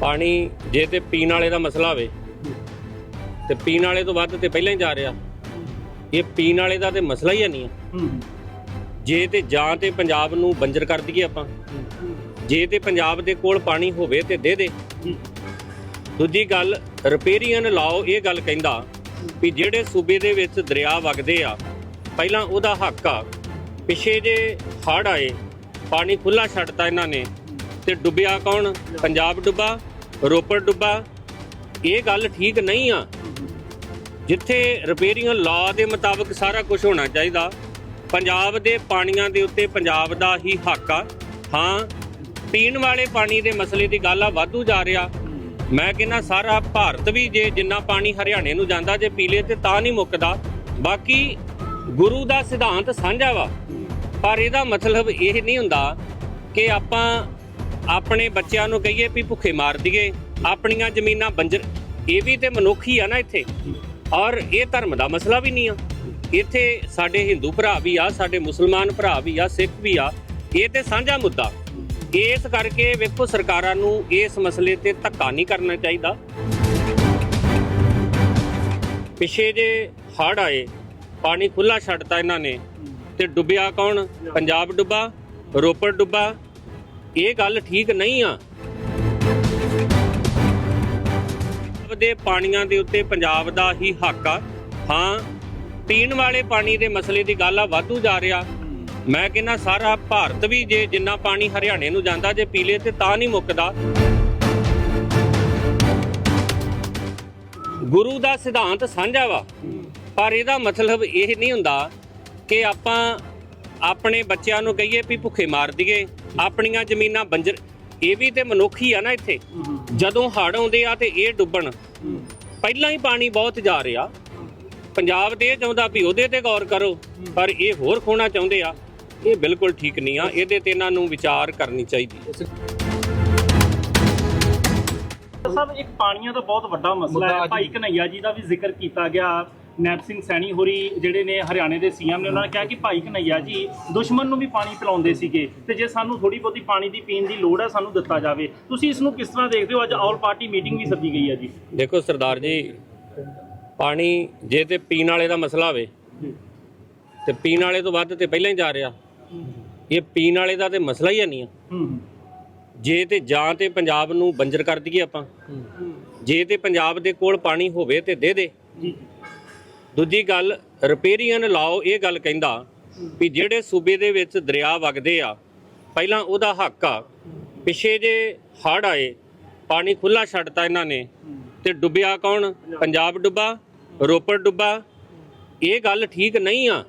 ਪਾਣੀ ਜੇ ਤੇ ਪੀਣ ਵਾਲੇ ਦਾ ਮਸਲਾ ਹੋਵੇ ਤੇ ਪੀਣ ਵਾਲੇ ਤੋਂ ਵੱਧ ਤੇ ਪਹਿਲਾਂ ਹੀ ਜਾ ਰਿਹਾ। ਇਹ ਪੀਣ ਵਾਲੇ ਦਾ ਤੇ ਮਸਲਾ ਹੀ ਨਹੀਂ। ਹੈ ਜੇ ਤੇ ਜਾਂ ਤੇ ਪੰਜਾਬ ਨੂੰ ਬੰਜਰ ਕਰ ਦਈਏ ਆਪਾਂ। ਜੇ ਤੇ ਪੰਜਾਬ ਦੇ ਕੋਲ ਪਾਣੀ ਹੋਵੇ ਤੇ ਦੇ ਦੇ। ਦੂਜੀ ਗੱਲ ਰਿਪੇਰੀਅਨ ਲਾਓ ਇਹ ਗੱਲ ਕਹਿੰਦਾ ਵੀ ਜਿਹੜੇ ਸੂਬੇ ਦੇ ਵਿੱਚ ਦਰਿਆ ਵਗਦੇ ਆ ਪਹਿਲਾਂ ਉਹਦਾ ਹੱਕ ਆ। ਪਿਛੇ ਜੇ ਹੜ ਆਏ ਪਾਣੀ ਖੁੱਲਾ ਛੱਡਤਾ ਇਹਨਾਂ ਨੇ ਤੇ ਡੁੱਬਿਆ ਕੌਣ? ਪੰਜਾਬ ਡੁੱਬਾ ਰੋਪੜ ਡੁੱਬਾ, ਇਹ ਗੱਲ ਠੀਕ ਨਹੀਂ ਆ। ਜਿੱਥੇ ਰਿਪੇਰੀਅਨ ਲਾਅ ਦੇ ਮੁਤਾਬਕ ਸਾਰਾ ਕੁਝ ਹੋਣਾ ਚਾਹੀਦਾ, ਪੰਜਾਬ ਦੇ ਪਾਣੀਆਂ ਦੇ ਉੱਤੇ ਪੰਜਾਬ ਦਾ ਹੀ ਹੱਕ ਆ। ਹਾਂ, ਪੀਣ ਵਾਲੇ ਪਾਣੀ ਦੇ ਮਸਲੇ ਦੀ ਗੱਲ ਆ, ਵਾਧੂ ਜਾ ਰਿਹਾ। ਮੈਂ ਕਹਿੰਦਾ ਸਾਰਾ ਭਾਰਤ ਵੀ ਜੇ ਜਿੰਨਾ ਪਾਣੀ ਹਰਿਆਣੇ ਨੂੰ ਜਾਂਦਾ, ਜੇ ਪੀਲੇ ਤੇ ਤਾਂ ਨਹੀਂ ਮੁੱਕਦਾ। ਬਾਕੀ ਗੁਰੂ ਦਾ ਸਿਧਾਂਤ ਸਾਂਝਾ ਵਾ। ਪਰ ਇਹਦਾ ਮਤਲਬ ਇਹ ਨਹੀਂ ਹੁੰਦਾ ਕਿ ਆਪਾਂ ਆਪਣੇ ਬੱਚਿਆਂ ਨੂੰ ਕਹੀਏ ਵੀ ਭੁੱਖੇ ਮਾਰ ਦਈਏ। ਆਪਣੀਆਂ ਜ਼ਮੀਨਾਂ ਬੰਜਰ ਇਹ ਵੀ ਤੇ ਮਨੁੱਖੀ ਆ ਨਾ ਇੱਥੇ। ਔਰ ਇਹ ਧਰਮ ਦਾ ਮਸਲਾ ਵੀ ਨਹੀਂ ਆ। ਇੱਥੇ ਸਾਡੇ ਹਿੰਦੂ ਭਰਾ ਵੀ ਆ, ਸਾਡੇ ਮੁਸਲਮਾਨ ਭਰਾ ਵੀ ਆ, ਸਿੱਖ ਵੀ ਆ। ਇਹ ਤੇ ਸਾਂਝਾ ਮੁੱਦਾ। ਇਸ ਕਰਕੇ ਵੇਖੋ ਸਰਕਾਰਾਂ ਨੂੰ ਇਸ ਮਸਲੇ ਤੇ ਧੱਕਾ ਨਹੀਂ ਕਰਨਾ ਚਾਹੀਦਾ। ਪਿਛੇ ਜੇ ਹੜ ਆਏ, ਪਾਣੀ ਖੁੱਲਾ ਛੱਡਤਾ ਇਹਨਾਂ ਨੇ, ਤੇ ਡੁੱਬਿਆ ਕੌਣ? ਪੰਜਾਬ ਡੁੱਬਾ, ਰੋਪੜ ਡੁੱਬਾ ਇਹ ਗੱਲ ਠੀਕ ਨਹੀਂ ਆ। ਪੰਜਾਬ ਦੇ ਪਾਣੀਆਂ ਦੇ ਉੱਤੇ ਪੰਜਾਬ ਦਾ ਹੀ ਹੱਕ ਆ। ਹਾਂ, ਪੀਣ ਵਾਲੇ ਪਾਣੀ ਦੇ ਮਸਲੇ ਦੀ ਗੱਲ ਆ, ਵਾਧੂ ਜਾ ਰਿਹਾ। ਮੈਂ ਕਹਿੰਦਾ ਸਾਰਾ ਭਾਰਤ ਵੀ ਜੇ ਜਿੰਨਾ ਪਾਣੀ ਹਰਿਆਣੇ ਨੂੰ ਜਾਂਦਾ, ਜੇ ਪੀਲੇ ਤੇ ਤਾਂ ਨਹੀਂ ਮੁੱਕਦਾ। ਗੁਰੂ ਦਾ ਸਿਧਾਂਤ ਸਾਂਝਾ ਵਾ। ਪਰ ਇਹਦਾ ਮਤਲਬ ਇਹ ਨਹੀਂ ਹੁੰਦਾ ਕਿ ਆਪਾਂ ਆਪਣੇ ਬੱਚਿਆਂ ਨੂੰ ਕਹੀਏ ਵੀ ਭੁੱਖੇ ਮਾਰ ਦਈਏ। ਆਪਣੀਆਂ ਜ਼ਮੀਨਾਂ ਬੰਜਰ ਇਹ ਵੀ ਤੇ ਮਨੁੱਖੀ ਆ ਨਾ ਇੱਥੇ। ਜਦੋਂ ਹੜ ਆਉਂਦੇ ਆ ਤੇ ਇਹ ਡੁੱਬਣ। ਪਹਿਲਾਂ ਹੀ ਪਾਣੀ ਬਹੁਤ ਜਾ ਰਿਹਾ। ਪੰਜਾਬ ਤੇ ਇਹ ਚਾਹੁੰਦਾ ਵੀ ਉਹਦੇ ਤੇ ਗੌਰ ਕਰੋ ਪਰ ਇਹ ਹੋਰ ਖੋਣਾ ਚਾਹੁੰਦੇ ਆ। ਇਹ ਬਿਲਕੁਲ ਠੀਕ ਨਹੀਂ ਆ। ਇਹਦੇ ਤੇ ਇਹਨਾਂ ਨੂੰ ਵਿਚਾਰ ਕਰਨੀ ਚਾਹੀਦੀ ਹੈ। ਸਾਹਿਬ ਇੱਕ ਪਾਣੀਆਂ ਦਾ ਬਹੁਤ ਵੱਡਾ ਮਸਲਾ ਹੈ। ਭਾਈ ਕਨਈਆ ਜੀ ਦਾ ਵੀ ਜ਼ਿਕਰ ਕੀਤਾ ਗਿਆ। ਨੈਪ ਸਿੰਘ ਸੈਣੀ ਹੋਰੀ ਜਿਹੜੇ ਨੇ ਹਰਿਆਣੇ ਦੇ ਸੀਐਮ ਨੇ ਉਹਨਾਂ ਨੇ ਕਿਹਾ ਕਿ ਭਾਈ ਕਨਈਆ ਜੀ ਦੁਸ਼ਮਣ ਨੂੰ ਵੀ ਪਾਣੀ ਪਿਲਾਉਂਦੇ ਸੀਗੇ ਤੇ ਜੇ ਸਾਨੂੰ ਥੋੜੀ ਬਹੁਤੀ ਪਾਣੀ ਦੀ ਪੀਣ ਦੀ ਲੋੜ ਹੈ ਸਾਨੂੰ ਦਿੱਤਾ ਜਾਵੇ। ਤੁਸੀਂ ਇਸ ਨੂੰ ਕਿਸ ਤਰ੍ਹਾਂ ਦੇਖਦੇ ਹੋ? ਅੱਜ ਆਲ ਪਾਰਟੀ ਮੀਟਿੰਗ ਵੀ ਸੱਦੀ ਗਈ ਹੈ ਜੀ। ਦੇਖੋ ਸਰਦਾਰ ਜੀ ਪਾਣੀ ਜੇ ਤੇ ਪੀਣ ਵਾਲੇ ਦਾ ਮਸਲਾ ਹੋਵੇ ਤੇ ਪੀਣ ਵਾਲੇ ਤੋਂ ਵੱਧ ਤੇ ਪਹਿਲਾਂ ਹੀ ਜਾ ਰਿਹਾ। ਇਹ ਪੀਣ ਵਾਲੇ ਦਾ ਤੇ ਮਸਲਾ ਹੀ ਨਹੀਂ ਆ। ਜੇ ਤੇ ਜਾਂ ਤੇ ਪੰਜਾਬ ਨੂੰ ਬੰਜਰ ਕਰ ਦਈਏ ਆਪਾਂ। ਜੇ ਤੇ ਪੰਜਾਬ ਦੇ ਕੋਲ ਪਾਣੀ ਹੋਵੇ ਤੇ ਦੇ ਦੇ। ਦੂਜੀ ਗੱਲ, ਰਿਪੇਰੀਅਨ ਲਾਓ, ਇਹ ਗੱਲ ਕਹਿੰਦਾ ਵੀ ਜਿਹੜੇ ਸੂਬੇ ਦੇ ਵਿੱਚ ਦਰਿਆ ਵਗਦੇ ਆ, ਪਹਿਲਾਂ ਉਹਦਾ ਹੱਕ ਆ। ਪਿਛੇ ਜੇ ਹੜ ਆਏ, ਪਾਣੀ ਖੁੱਲਾ ਛੱਡਤਾ ਇਹਨਾਂ ਨੇ, ਤੇ ਡੁੱਬਿਆ ਕੌਣ? ਪੰਜਾਬ ਡੁੱਬਾ, ਰੋਪੜ ਡੁੱਬਾ। ਇਹ ਗੱਲ ਠੀਕ ਨਹੀਂ ਆ।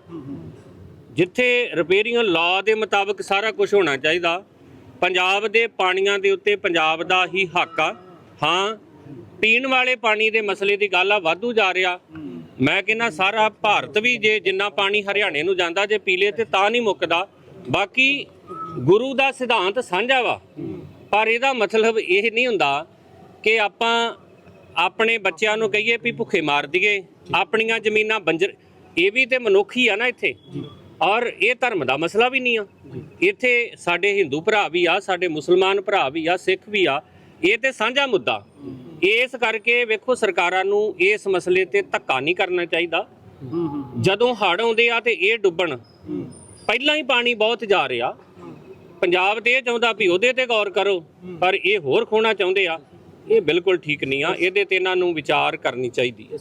ਜਿੱਥੇ ਰਿਪੇਰੀਅਨ ਲਾ ਦੇ ਮੁਤਾਬਕ ਸਾਰਾ ਕੁਝ ਹੋਣਾ ਚਾਹੀਦਾ, ਪੰਜਾਬ ਦੇ ਪਾਣੀਆਂ ਦੇ ਉੱਤੇ ਪੰਜਾਬ ਦਾ ਹੀ ਹੱਕ ਆ। ਹਾਂ, ਪੀਣ ਵਾਲੇ ਪਾਣੀ ਦੇ ਮਸਲੇ ਦੀ ਗੱਲ ਆ, ਵਾਧੂ ਜਾ ਰਿਹਾ। ਮੈਂ ਕਹਿੰਦਾ ਸਾਰਾ ਭਾਰਤ ਵੀ ਜੇ ਜਿੰਨਾ ਪਾਣੀ ਹਰਿਆਣੇ ਨੂੰ ਜਾਂਦਾ, ਜੇ ਪੀਲੇ ਤੇ ਤਾਂ ਨਹੀਂ ਮੁੱਕਦਾ। ਬਾਕੀ ਗੁਰੂ ਦਾ ਸਿਧਾਂਤ ਸਾਂਝਾ ਵਾ। ਪਰ ਇਹਦਾ ਮਤਲਬ ਇਹ ਨਹੀਂ ਹੁੰਦਾ ਕਿ ਆਪਾਂ ਆਪਣੇ ਬੱਚਿਆਂ ਨੂੰ ਕਹੀਏ ਵੀ ਭੁੱਖੇ ਮਾਰ ਦਈਏ, ਆਪਣੀਆਂ ਜ਼ਮੀਨਾਂ ਬੰਜਰ, ਇਹ ਵੀ ਤੇ ਮਨੁੱਖੀ ਆ ਨਾ ਇੱਥੇ। ਔਰ ਇਹ ਧਰਮ ਦਾ ਮਸਲਾ ਵੀ ਨਹੀਂ ਆ। ਇੱਥੇ ਸਾਡੇ ਹਿੰਦੂ ਭਰਾ ਵੀ ਆ, ਸਾਡੇ ਮੁਸਲਮਾਨ ਭਰਾ ਵੀ ਆ, ਸਿੱਖ ਵੀ ਆ। ਇਹ ਤੇ ਸਾਂਝਾ ਮੁੱਦਾ। ਇਸ ਕਰਕੇ ਵੇਖੋ ਸਰਕਾਰਾਂ ਨੂੰ ਇਸ ਮਸਲੇ ਤੇ ਧੱਕਾ ਨਹੀਂ ਕਰਨਾ ਚਾਹੀਦਾ। ਜਦੋਂ ਹੜ ਆਉਂਦੇ ਆ ਤੇ ਇਹ ਡੁੱਬਣ, ਪਹਿਲਾਂ ਹੀ ਪਾਣੀ ਬਹੁਤ ਜਾ ਰਿਹਾ। ਪੰਜਾਬ ਤੇ ਇਹ ਚਾਹੁੰਦਾ ਵੀ ਉਹਦੇ ਤੇ ਗੌਰ ਕਰੋ, ਪਰ ਇਹ ਹੋਰ ਖੋਣਾ ਚਾਹੁੰਦੇ ਆ। ਇਹ ਬਿਲਕੁਲ ਠੀਕ ਨਹੀਂ ਆ, ਇਹਦੇ ਤੇ ਇਹਨਾਂ ਨੂੰ ਵਿਚਾਰ ਕਰਨੀ ਚਾਹੀਦੀ ਹੈ।